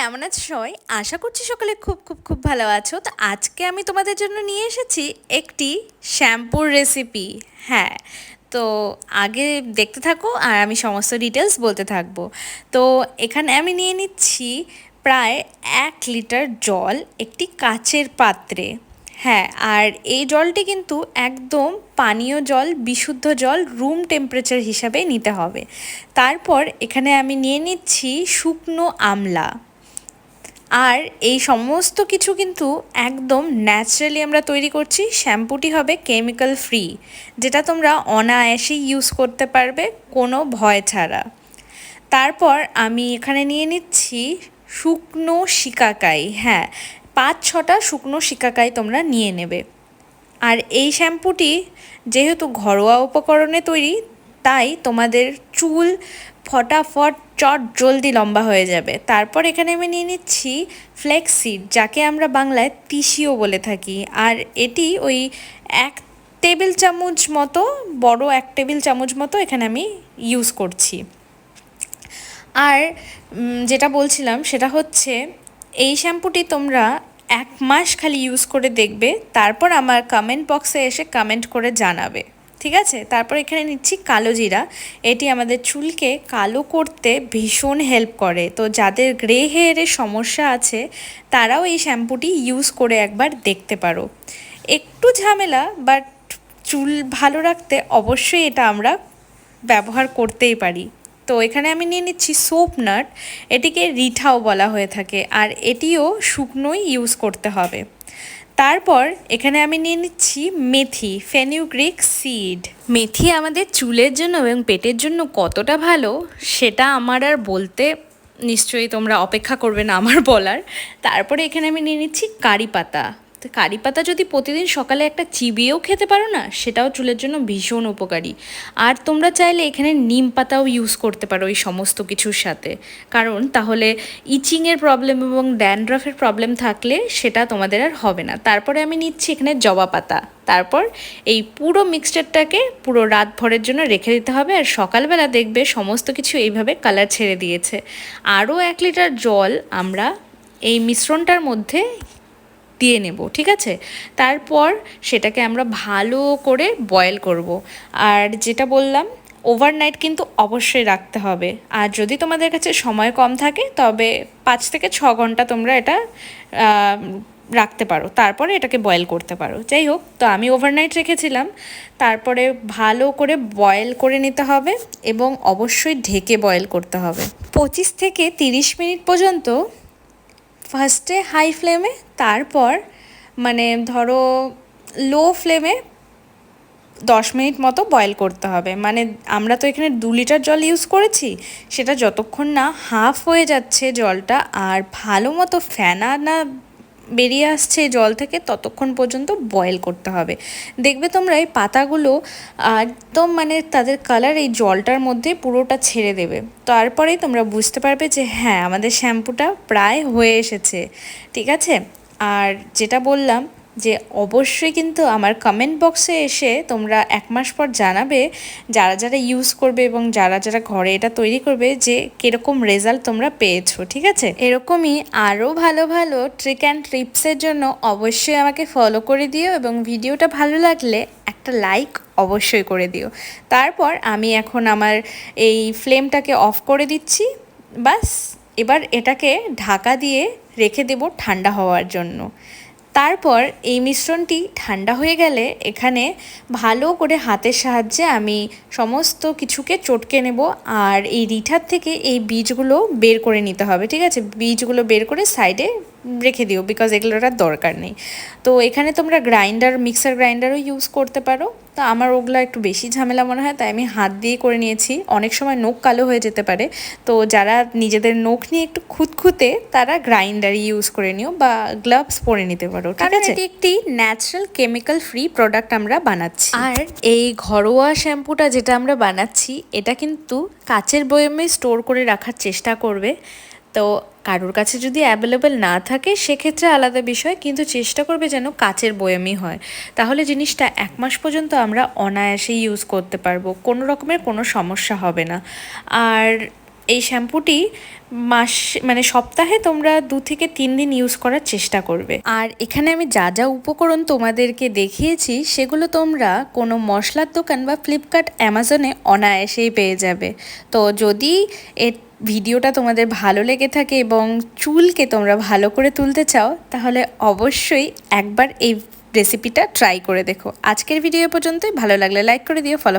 কেমন আছো সবাই? আশা করছি সকলে খুব খুব খুব ভালো আছো। তো আজকে আমি তোমাদের জন্য নিয়ে এসেছি একটি শ্যাম্পুর রেসিপি হ্যাঁ তো আগে দেখতে থাকো আর আমি সমস্ত ডিটেলস বলতে থাকব। তো এখানে আমি নিয়ে নিচ্ছি প্রায় এক লিটার জল একটি কাচের পাত্রে। হ্যাঁ আর এই জলটি কিন্তু একদম পানীয় জল, বিশুদ্ধ জল রুম টেম্পারেচার হিসাবে নিতে হবে। তারপর এখানে আমি নিয়ে নিচ্ছি শুকনো আমলা। আর এই সমস্ত কিছু কিন্তু একদম ন্যাচারালি আমরা তৈরি করছি। শ্যাম্পুটি হবে কেমিক্যাল ফ্রি যেটা তোমরা অনায়াসেই ইউজ করতে পারবে কোনো ভয় ছাড়া। তারপর আমি এখানে নিয়ে নিচ্ছি শুকনো শিকাকাই হ্যাঁ পাঁচ ছটা শুকনো শিকাকাই তোমরা নিয়ে নেবে। আর এই শ্যাম্পুটি যেহেতু ঘরোয়া উপকরণে তৈরি তাই তোমাদের চুল ফটাফট, চট জলদি লম্বা হয়ে যাবে। তারপর এখানে আমি নিয়ে নিচ্ছি ফ্লেক্সিড যাকে আমরা বাংলায় তিসিও বলে থাকি। আর এটি ওই এক টেবিল চামচ মতো, বড় এক টেবিল চামচ মতো এখানে আমি ইউজ করছি। আর যেটা বলছিলাম সেটা হচ্ছে, এই শ্যাম্পুটি তোমরা এক মাস খালি ইউজ করে দেখবে, তারপর আমার কমেন্ট বক্সে এসে কমেন্ট করে জানাবে। ঠিক আছে? তারপর এখানে নিচ্ছি কালো জিরা। এটি আমাদের চুলকে কালো করতে ভীষণ হেল্প করে। তো যাদের গ্রে হেয়ারের সমস্যা আছে, তারাও এই শ্যাম্পুটি ইউজ করে একবার দেখতে পারো। একটু ঝামেলা বাট চুল ভালো রাখতে অবশ্যই এটা আমরা ব্যবহার করতেই পারি। তো এখানে আমি নিয়ে নিচ্ছি সোপ নাট। এটিকে রিঠাও বলা হয়ে থাকে আর এটিও শুকনোই ইউজ করতে হবে। তারপর এখানে আমি নিয়ে নিচ্ছি মেথি ফেনিউগ্রিক সিড মেথি আমাদের চুলের জন্য এবং পেটের জন্য কতটা ভালো, সেটা আমার আর বলতে নিশ্চয়ই তোমরা অপেক্ষা করবে না আমার বলার। তারপরে এখানে আমি নিয়ে নিচ্ছি কারি পাতা। কারি পাতা যদি প্রতিদিন সকালে একটা চিবিয়েও খেতে পারো না, সেটাও চুলের জন্য ভীষণ উপকারী। আর তোমরা চাইলে এখানে নিম পাতাও ইউজ করতে পারো এই সমস্ত কিছুর সাথে। কারণ তাহলে ইচিংয়ের প্রবলেম এবং ড্যান্ড্রাফের প্রবলেম থাকলে সেটা তোমাদের আর হবে না। তারপরে আমি নিচ্ছি এখানে জবা পাতা। তারপর এই পুরো মিক্সচারটাকে পুরো রাত ভরের জন্য রেখে দিতে হবে আর সকালবেলা দেখবে সমস্ত কিছু এইভাবে কালার ছেড়ে দিয়েছে। আরও এক লিটার জল আমরা এই মিশ্রণটার মধ্যে দিয়ে নেব, ঠিক আছে? তারপর সেটাকে আমরা ভালো করে বয়েল করব। আর যেটা বললাম ওভারনাইট কিন্তু অবশ্যই রাখতে হবে। আর যদি তোমাদের কাছে সময় কম থাকে, তবে পাঁচ থেকে ছ ঘণ্টা তোমরা এটা রাখতে পারো। তারপরে এটাকে বয়েল করতে পারো। যাই হোক, তো আমি ওভারনাইট রেখেছিলাম। তারপরে ভালো করে বয়েল করে নিতে হবে এবং অবশ্যই ঢেকে বয়েল করতে হবে। পঁচিশ থেকে তিরিশ মিনিট পর্যন্ত ফার্স্টে হাই ফ্লেমে তারপর মানে ধরো লো ফ্লেমে দশ মিনিট মতো বয়েল করতে হবে। মানে আমরা তো এখানে দু লিটার জল ইউজ করেছি, সেটা যতক্ষণ না হাফ হয়ে যাচ্ছে জলটা, আর ভালো মতো ফ্যানা না বেরিয়ে আসছে জল থেকে ততক্ষণ পর্যন্ত বয়েল করতে হবে। দেখবে তোমরা এই পাতাগুলো, একদম মানে তাদের কালার এই জলটার মধ্যে পুরোটা ছেড়ে দেবে। তারপরেই তোমরা বুঝতে পারবে যে হ্যাঁ আমাদের শ্যাম্পুটা প্রায় হয়ে এসেছে। ঠিক আছে? আর যেটা বললাম যে অবশ্যই কিন্তু আমার কমেন্ট বক্সে এসে তোমরা এক মাস পর জানাবে যারা যারা ইউজ করবে এবং যারা যারা ঘরে এটা তৈরি করবে যে কীরকম রেজাল্ট তোমরা পেয়েছ, ঠিক আছে? এরকমই আরও ভালো ভালো ট্রিক অ্যান্ড ট্রিপসের জন্য অবশ্যই আমাকে ফলো করে দিও এবং ভিডিওটা ভালো লাগলে একটা লাইক অবশ্যই করে দিও। তারপর আমি এখন আমার এই ফ্লেমটাকে অফ করে দিচ্ছি। বাস এবার এটাকে ঢাকা দিয়ে রেখে দেব ঠান্ডা হওয়ার জন্য। তারপর এই মিশ্রণটি ঠান্ডা হয়ে গেলে এখানে ভালো করে হাতের সাহায্যে আমি সমস্ত কিছুকে চটকে নেব আর এই রিঠার থেকে এই বীজগুলো বের করে নিতে হবে, ঠিক আছে? বীজগুলো বের করে সাইডে রেখে দিও বিকজ এগুলোর আর দরকার নেই। তো এখানে তোমরা গ্রাইন্ডার মিক্সার গ্রাইন্ডারও ইউজ করতে পারো। তো আমার ওগুলো একটু বেশি ঝামেলা মনে হয় তাই আমি হাত দিয়ে করে নিয়েছি। অনেক সময় নখ কালো হয়ে যেতে পারে। তো যারা নিজেদের নখ নিয়ে একটু খুঁতখুঁতে তারা গ্রাইন্ডার ইউজ করে নিও বা গ্লাভস পরে নিতে পারো ঠিক আছে? এটি একটি ন্যাচারাল কেমিক্যাল ফ্রি প্রোডাক্ট আমরা বানাচ্ছি। আর এই ঘরোয়া শ্যাম্পুটা যেটা আমরা বানাচ্ছি এটা কিন্তু কাচের বয়মে স্টোর করে রাখার চেষ্টা করবে। তো কারোর কাছে যদি অ্যাভেলেবেল না থাকে, সেক্ষেত্রে আলাদা বিষয়, কিন্তু চেষ্টা করবে যেন কাচের বয়ামই হয়। তাহলে জিনিসটা এক মাস পর্যন্ত আমরা অনায়াসেই ইউজ করতে পারব। কোনো রকমের কোনো সমস্যা হবে না। আর এই শ্যাম্পুটি মাস মানে সপ্তাহে তোমরা দু থেকে তিন দিন ইউজ করার চেষ্টা করবে। আর এখানে আমি যা যা উপকরণ তোমাদেরকে দেখিয়েছি, সেগুলো তোমরা কোনো মশলার দোকান বা ফ্লিপকার্ট অ্যামাজনে অনায়াসেই পেয়ে যাবে। তো যদি এর ভিডিওটা তোমাদের ভালো লেগে থাকে এবং চুলকে তোমরা ভালো করে তুলতে চাও, তাহলে অবশ্যই একবার এই রেসিপিটা ট্রাই করে দেখো। আজকের ভিডিও পর্যন্তই। ভালো লাগলে লাইক করে দিও ফলো